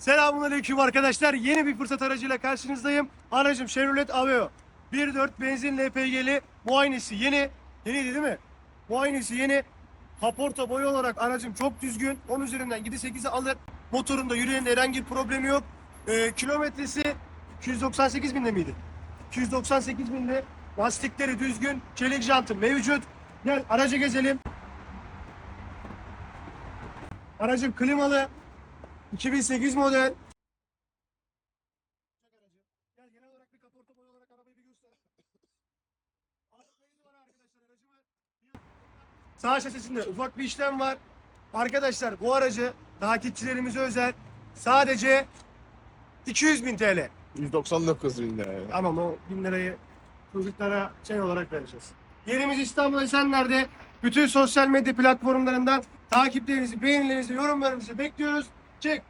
Selamünaleyküm arkadaşlar. Yeni bir fırsat aracıyla karşınızdayım. Aracım Chevrolet Aveo. 1.4 benzin LPG'li. Muayenesi yeni. Yeniydi değil mi? Muayenesi yeni. Kaporta boyu olarak aracım çok düzgün. 10 üzerinden 7-8'i alır. Motorunda yürüyende herhangi bir problemi yok. Ee, kilometresi 298 binde miydi? 298 binde. Lastikleri düzgün. Çelik jantı mevcut. Gel aracı gezelim. Aracım klimalı. 2008 model. Gel genel olarak bir kaporta boy olarak arabayı bir göster. Sağ şasisinde ufak bir işlem var. Arkadaşlar bu aracı takipçilerimize özel sadece 200 bin TL. 199 bin lira. Tamam o bin lirayı çocuklara şey olarak vereceğiz. Yerimiz İstanbul Esenler'de. Bütün sosyal medya platformlarından takiplerinizi, beğenilerinizi, yorumlarınızı bekliyoruz. Chick